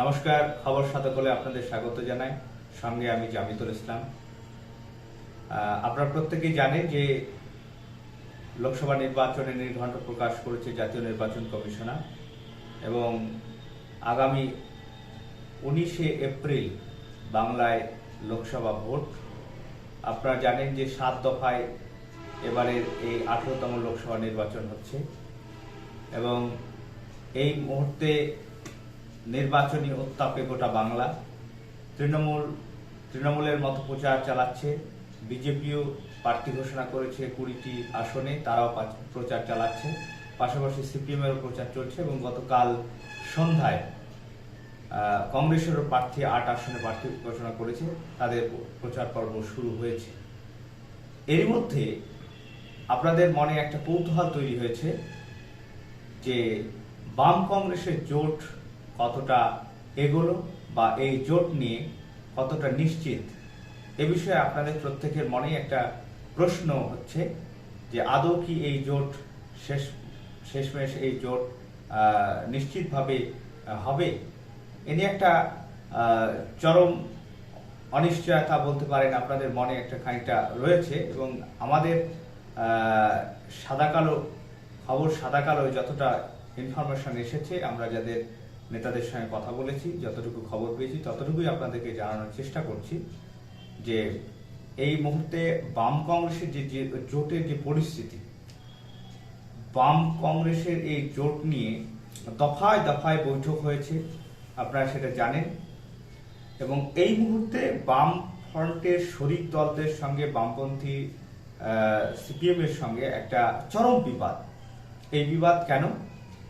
নমস্কার, খবর সাধকলে আপনাদের স্বাগত জানাই। সঙ্গে আমি জামিতুল ইসলাম। আপনারা প্রত্যেকেই জানেন যে লোকসভা নির্বাচনের নির্ঘণ্ট প্রকাশ করেছে জাতীয় নির্বাচন কমিশনার এবং আগামী উনিশে এপ্রিল বাংলায় লোকসভা ভোট। আপনারা জানেন যে সাত দফায় এবারের এই আঠেরোতম লোকসভা নির্বাচন হচ্ছে এবং এই মুহূর্তে নির্বাচনী উত্তাপে গোটা বাংলা। তৃণমূল, তৃণমূলের মতো প্রচার চালাচ্ছে। বিজেপিও প্রার্থী ঘোষণা করেছে কুড়িটি আসনে, তারাও প্রচার চালাচ্ছে। পাশাপাশি সিপিএমেরও প্রচার চলছে এবং গতকাল সন্ধ্যায় কংগ্রেসেরও প্রার্থী আট আসনে প্রার্থী ঘোষণা করেছে। তাদের প্রচার পর্ব শুরু হয়েছে। এর মধ্যে আপনাদের মনে একটা কৌতূহল তৈরি হয়েছে যে বাম কংগ্রেসের জোট কতটা এগোলো বা এই জোট নিয়ে কতটা নিশ্চিত? এ বিষয়ে আপনাদের প্রত্যেকের মনে একটা প্রশ্ন হচ্ছে যে আদৌ কি এই জোট শেষ, শেষমেশ এই জোট নিশ্চিতভাবে হবে? এ নিয়ে একটা চরম অনিশ্চয়তা বলতে পারেন আপনাদের মনে একটা খানিকটা রয়েছে এবং আমাদের সাদা কালো খবর সাদা কালো যতটা ইনফরমেশন এসেছে, আমরা যাদের নেতাদের সঙ্গে কথা বলেছি, যতটুকু খবর পেয়েছি, ততটুকুই আপনাদেরকে জানানোর চেষ্টা করছি যে এই মুহূর্তে বাম কংগ্রেসের যে জোটের যে পরিস্থিতি, বাম কংগ্রেসের এই জোট নিয়ে দফায় দফায় বৈঠক হয়েছে, আপনারা সেটা জানেন। এবং এই মুহূর্তে বাম ফ্রন্টের শরিক দলদের সঙ্গে, বামপন্থী সিপিএম এর সঙ্গে একটা চরম বিবাদ। এই বিবাদ কেন?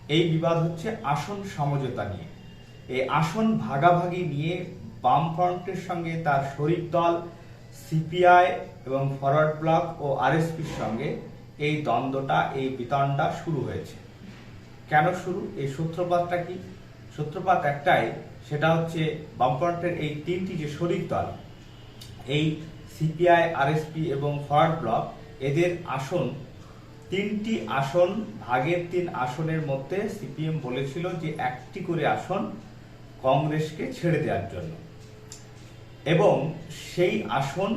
এই বিবাদ হচ্ছে আসন সমঝোতা নিয়ে। এই আসন ভাগাভাগি নিয়ে বামফ্রন্টের সঙ্গে তার শরিক দল, সিপিআই এবং ফরওয়ার্ড ব্লক ও আরএসপির সঙ্গে এই দ্বন্দ্বটা, এই বিতণ্ডা শুরু হয়েছে। কেন শুরু? এই সূত্রপাতটা কি? সূত্রপাত একটাই, সেটা হচ্ছে বামফ্রন্টের এই তিনটি যে শরিক দল, এই সিপিআই, আরএসপি এবং ফরওয়ার্ড ব্লক, এদের আসন তিনটি আসন, ভাগের তিন আসনের মধ্যে সিপিএম বলেছিল যে একটি করে আসন কংগ্রেসকে ছেড়ে দেওয়ার জন্য। এবং সেই আসন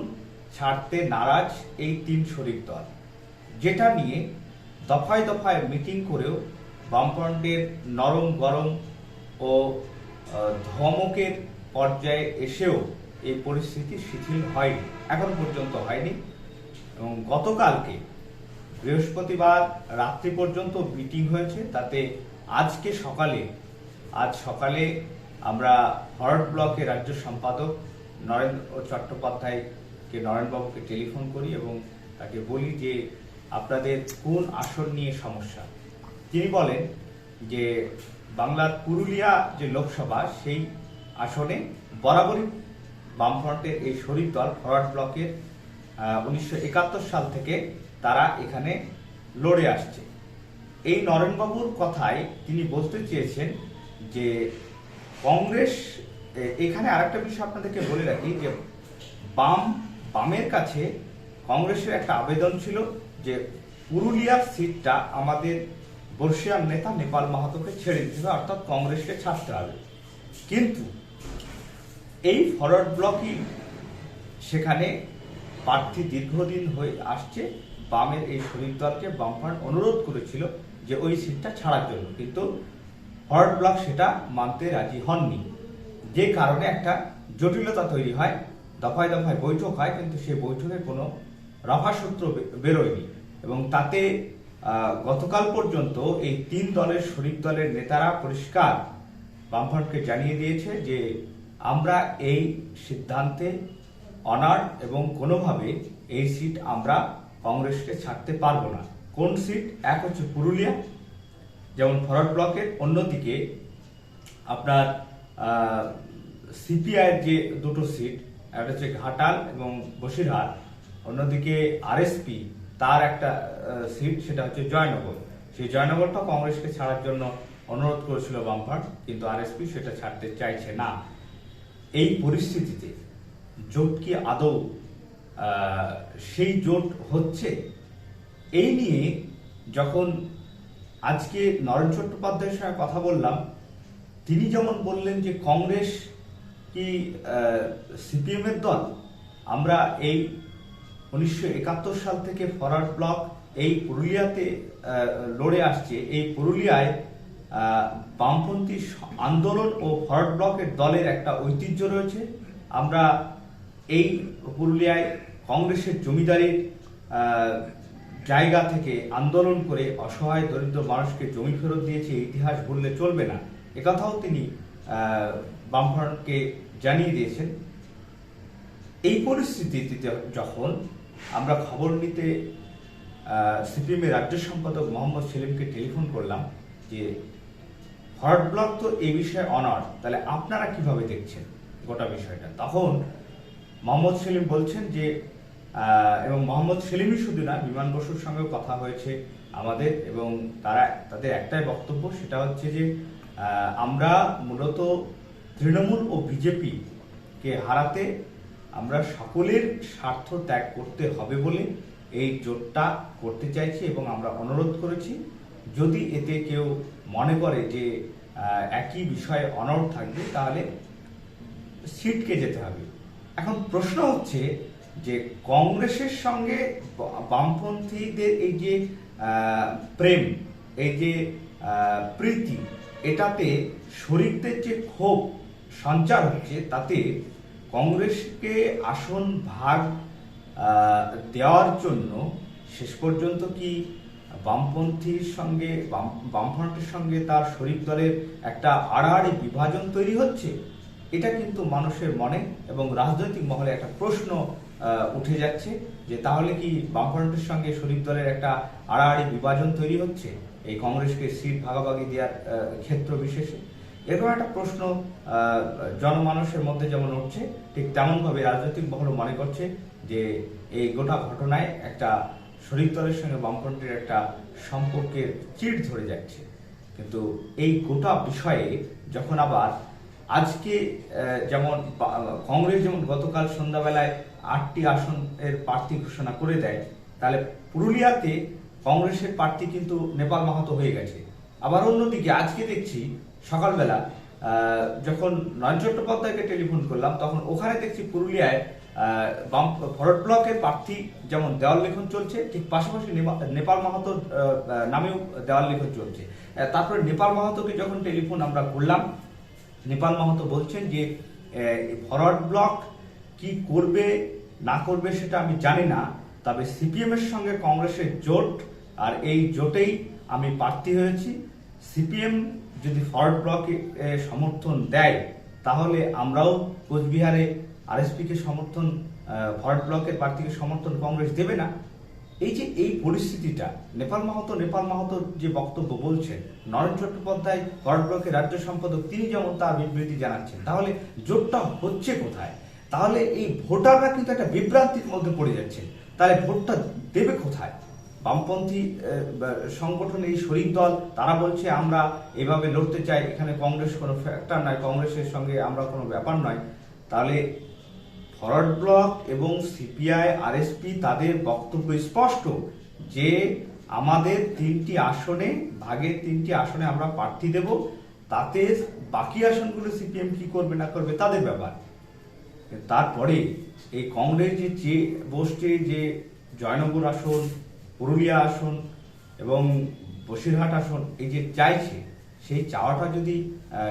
ছাড়তে নারাজ এই তিন শরিক দল, যেটা নিয়ে দফায় দফায় মিটিং করেও বামফ্রন্টের নরম গরম ও ধমকের পর্যায়ে এসেও এই পরিস্থিতি শিথিল হয়নি, এখন পর্যন্ত হয়নি। এবং গতকালকে বৃহস্পতিবার রাত্রি পর্যন্ত মিটিং হয়েছে। তাতে আজকে সকালে, আজ সকালে আমরা ফরওয়ার্ড ব্লকের রাজ্য সম্পাদক নরেন্দ্র চট্টোপাধ্যায়কে নরেনবাবুকে টেলিফোন করি এবং তাকে বলি যে, আপনাদের কোন আসন নিয়ে সমস্যা? তিনি বলেন যে, বাংলার পুরুলিয়া যে লোকসভা, সেই আসনে বরাবরই বামফ্রন্টের এই শরিক দল ফরওয়ার্ড ব্লকের উনিশশো একাত্তর সাল থেকে তারা এখানে লড়ে আসছে। এই নরেনবাবুর কথায় তিনি বলতে চেয়েছেন যে, কংগ্রেস এখানে আরেকটা বিষয় আপনাদেরকে বলে রাখি যে, বাম, বামের কাছে কংগ্রেসের একটা আবেদন ছিল যে, পুরুলিয়ার সিটটা আমাদের বর্ষিয়ার নেতা নেপাল মাহাতোকে ছেড়ে দিতে হবে, অর্থাৎ কংগ্রেসকে ছাড়তে হবে। কিন্তু এই ফরওয়ার্ড ব্লকই সেখানে প্রার্থী দীর্ঘদিন হয়ে আসছে, বামের এই শরিক দলকে বামফ্রন্ট অনুরোধ করেছিল যে ওই সিটটা ছাড়ার জন্য। কিন্তু ফরওয়ার্ড ব্লক সেটা মানতে রাজি হননি। যে কারণে একটা জটিলতা তৈরি হয়, দফায় দফায় বৈঠক হয়, কিন্তু সেই বৈঠকে কোনো রফাসূত্র বে- বেরোয়নি। এবং তাতে গতকাল পর্যন্ত এই তিন দলের শরিক দলের নেতারা পরিষ্কার বামফ্রন্টকে জানিয়ে দিয়েছে যে আমরা এই সিদ্ধান্তে অনার এবং কোনোভাবে এই সিট আমরা কংগ্রেসকে ছাড়তে পারব না। কোন সিট? এক হচ্ছে পুরুলিয়া, যেমন ফরওয়ার্ড ব্লকের অন্যদিকে আপনার সিপিআই যে দুটো সিট, একটা হচ্ছে ঘাটাল এবং বসিরহাট, অন্যদিকে আরএসপি, তার একটা সিট, সেটা হচ্ছে জয়নগর। সেই জয়নগরটা কংগ্রেসকে ছাড়ার জন্য অনুরোধ করেছিল বামফ্রন্ট, কিন্তু আরএসপি সেটা ছাড়তে চাইছে না। এই পরিস্থিতিতে জোট কি আদৌ সেই জোট হচ্ছে? এই নিয়ে যখন আজকে নরেন চট্টোপাধ্যায়ের সঙ্গে কথা বললাম, তিনি যেমন বললেন যে কংগ্রেস কি সিপিএমের দল, আমরা এই উনিশশো একাত্তর সাল থেকে ফরওয়ার্ড ব্লক, এই পুরুলিয়াতে লড়ে আসছে। এই পুরুলিয়ায় বামপন্থী আন্দোলন ও ফরওয়ার্ড ব্লকের দলের একটা ঐতিহ্য রয়েছে। আমরা এই পুরুলিয়ায় কংগ্রেসের জমিদারির জায়গা থেকে আন্দোলন করে অসহায় দরিদ্র মানুষকে জমি ফেরত দিয়েছে ইতিহাস বললে চলবে না। একথাও তিনি বামফ্রন্টকে জানিয়ে দিয়েছেন। এই পরিস্থিতিতে যখন আমরা খবর নিতে সিপিএমের রাজ্য সম্পাদক মোহাম্মদ সেলিমকে টেলিফোন করলাম যে ফরওয়ার্ড ব্লক তো এই বিষয়ে অনার, তাহলে আপনারা কীভাবে দেখছেন গোটা বিষয়টা? তখন মোহাম্মদ সেলিম বলছেন যে এবং মোহাম্মদ সেলিমই শুধু না, বিমান বসুর সঙ্গেও কথা হয়েছে আমাদের এবং তারা, তাদের একটাই বক্তব্য, সেটা হচ্ছে যে আমরা মূলত তৃণমূল ও বিজেপি কে হারাতে আমরা সকলের স্বার্থ ত্যাগ করতে হবে বলে এই জোটটা করতে চাইছি এবং আমরা অনুরোধ করেছি। যদি এতে কেউ মনে করে যে একই বিষয়ে অনড় থাকবে, তাহলে সিটকে যেতে হবে। এখন প্রশ্ন হচ্ছে যে কংগ্রেসের সঙ্গে বামপন্থীদের এই যে প্রেম, এই যে প্রীতি, এটাতে শরিকদের যে ক্ষোভ, সঞ্চার হচ্ছে, তাতে কংগ্রেসকে আসন ভাগ দেওয়ার জন্য শেষ পর্যন্ত কি বামপন্থীর সঙ্গে, বাম- বামফ্রন্টের সঙ্গে তার শরিক দলের একটা আড়াআড়ি বিভাজন তৈরি হচ্ছে? এটা কিন্তু মানুষের মনে এবং রাজনৈতিক মহলে একটা প্রশ্ন উঠে যাচ্ছে যে তাহলে কি বামফ্রন্টের সঙ্গে শরিক দলের একটা আড়াআড়ি বিভাজন তৈরি হচ্ছে? এই কংগ্রেসকে সিট ভাগাভাগি দেওয়ার ক্ষেত্র বিশেষে? এরকম একটা প্রশ্ন জনমানুষের মধ্যে যেমন উঠছে, ঠিক তেমনভাবে রাজনৈতিক মহল মনে করছে যে এই গোটা ঘটনায় একটা শরিক দলের সঙ্গে বামফ্রন্টের একটা সম্পর্কের চিড় ধরে যাচ্ছে। কিন্তু এই গোটা বিষয়ে যখন আবার আজকে যেমন কংগ্রেস যেমন গতকাল সন্ধ্যাবেলায় আটটি আসনের প্রার্থী ঘোষণা করে দেয়, তাহলে পুরুলিয়াতে কংগ্রেসের প্রার্থী কিন্তু নেপাল মাহাতো হয়ে গেছে। আবার অন্যদিকে আজকে দেখছি সকালবেলা যখন নয়ন চট্টোপাধ্যায়কে টেলিফোন করলাম, তখন ওখানে দেখছি পুরুলিয়ায় বাম ফরওয়ার্ড ব্লকের প্রার্থী যেমন দেওয়াল লিখন চলছে, ঠিক পাশাপাশি নেপা- নেপাল মাহাতোর নামেও দেওয়াল লিখন চলছে। তারপরে নেপাল মাহাতোকে যখন টেলিফোন আমরা করলাম নেপাল মাহাতো বলছেন যে ফরওয়ার্ড ব্লক কি করবে, না করবে সেটা আমি জানি না, তবে সিপিএম এর সঙ্গে কংগ্রেসের জোট, আর এই জোটেই আমি প্রার্থী হয়েছি। সিপিএম যদি ফরওয়ার্ড ব্লকে সমর্থন দেয়, তাহলে আমরাও কোচবিহারে আরএসপি কে সমর্থন ফরওয়ার্ড ব্লকের প্রার্থীকে সমর্থন কংগ্রেস দেবে না। এই যে এই পরিস্থিতিটা, নেপাল মাহাতো নেপাল মাহাতো যে বক্তব্য বলছেন, নরেন চট্টোপাধ্যায় ফরওয়ার্ড ব্লকের রাজ্য সম্পাদক, তিনি যেমন তার বিবৃতি জানাচ্ছেন, তাহলে জোটটা হচ্ছে কোথায়? তাহলে এই ভোটাররা কিন্তু একটা বিভ্রান্তির মধ্যে পড়ে যাচ্ছে। তাহলে ভোটটা দেবে কোথায়? বামপন্থী সংগঠন এই শরিক দল, তারা বলছে আমরা এভাবে লড়তে চাই, এখানে কংগ্রেস কোনো ফ্যাক্টর নয়, কংগ্রেসের সঙ্গে আমরা কোনো ব্যাপার নয়। তাহলে ফরওয়ার্ড ব্লক এবং সিপিআই, আরএসপি তাদের বক্তব্য স্পষ্ট যে আমাদের তিনটি আসনে, ভাগের তিনটি আসনে আমরা প্রার্থী দেব। তাতে বাকি আসনগুলো সিপিএম কি করবে, না করবে, তাদের ব্যাপার। তারপরে এই কংগ্রেস যে চেয়ে বসছে যে জয়নগর আসন, পুরুলিয়া আসন এবং বসিরহাট আসন, এই যে চাইছে, সেই চাওয়াটা যদি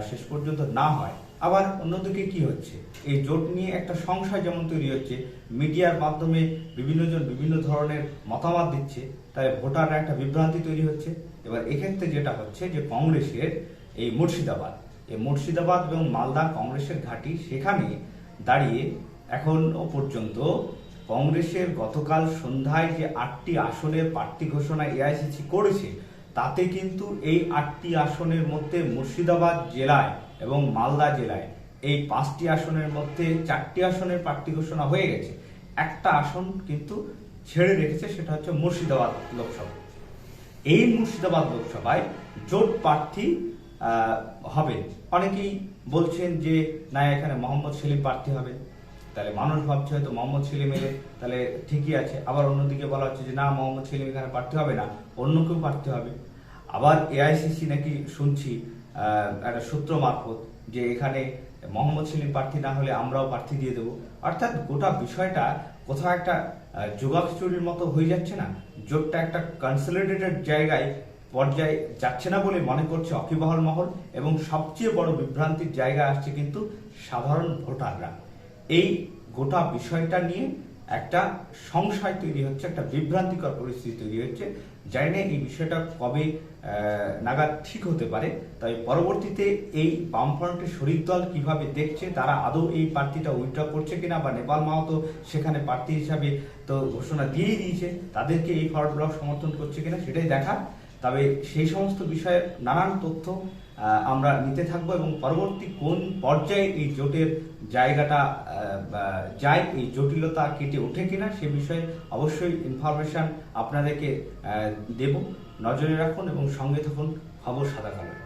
শেষ পর্যন্ত না হয় আবার অন্যদিকে কি হচ্ছে? এই জোট নিয়ে একটা সংশয় যেমন তৈরি হচ্ছে, মিডিয়ার মাধ্যমে বিভিন্নজন বিভিন্ন ধরনের মতামত দিচ্ছে, তাই ভোটাররা একটা বিভ্রান্তি তৈরি হচ্ছে। এবার এক্ষেত্রে যেটা হচ্ছে যে কংগ্রেসের এই মুর্শিদাবাদ এই মুর্শিদাবাদ এবং মালদা কংগ্রেসের ঘাঁটি সেখানে দাঁড়িয়ে এখনও পর্যন্ত কংগ্রেসের গতকাল সন্ধ্যায় যে আটটি আসনের প্রার্থী ঘোষণা এআইসিসি করেছে, তাতে কিন্তু এই আটটি আসনের মধ্যে মুর্শিদাবাদ জেলায় এবং মালদা জেলায় এই পাঁচটি আসনের মধ্যে চারটি আসনের প্রার্থী ঘোষণা হয়ে গেছে। একটা আসন কিন্তু ছেড়ে রেখেছে, সেটা হচ্ছে মুর্শিদাবাদ লোকসভা। এই মুর্শিদাবাদ লোকসভায় জোট প্রার্থী হবে। অনেকেই বলছেন যে, না, এখানে মোহাম্মদ সেলিম প্রার্থী হবে। তাহলে মানুষ ভাবছে হয়তো মোহাম্মদ সেলিম এলে তাহলে ঠিকই আছে। আবার অন্যদিকে বলা হচ্ছে যে, না, মোহাম্মদ সেলিম এখানে প্রার্থী হবে না। অন্য কেউ প্রার্থী হবে। আবার এআইসিসি নাকি শুনছি একটা সূত্র মারফত যে এখানে মোহাম্মদ সেলিম প্রার্থী না হলে আমরাও প্রার্থী দিয়ে দেবো। অর্থাৎ গোটা বিষয়টা কোথাও একটা যোগাচুরির মতো হয়ে যাচ্ছে না। জোটটা একটা কনসলিডেটেড জায়গায় পর্যায়ে যাচ্ছে না বলে মনে করছে অকিবহল মহল এবং সবচেয়ে বড় বিভ্রান্তির জায়গা আসছে কিন্তু সাধারণ ভোটাররা। এই গোটা বিষয়টা নিয়ে একটা সংশয় তৈরি হচ্ছে, একটা বিভ্রান্তিকর পরিস্থিতি তৈরি হচ্ছে। জানি না এই বিষয়টা কবে নাগাদ ঠিক হতে পারে। তবে পরবর্তীতে এই বামফ্রন্টের শরিক দল কীভাবে দেখছে, তারা আদৌ এই প্রার্থীটা উইথড্র করছে কিনা বা নেপাল মাহাতো সেখানে প্রার্থী হিসাবে তো ঘোষণা দিয়েই দিয়েছে, তাদেরকে এই ফরওয়ার্ড ব্লক সমর্থন করছে কিনা সেটাই দেখা। তবে সেই সমস্ত বিষয়ে নানান তথ্য আমরা নিতে থাকব এবং পরবর্তী কোন পর্যায়ে এই জোটের জায়গাটা যায়, এই জটিলতা কেটে ওঠে কিনা সে বিষয়ে অবশ্যই ইনফরমেশন আপনাদেরকে দেব। নজরে রাখুন এবং সঙ্গে থাকুন খবর সাদা কালো।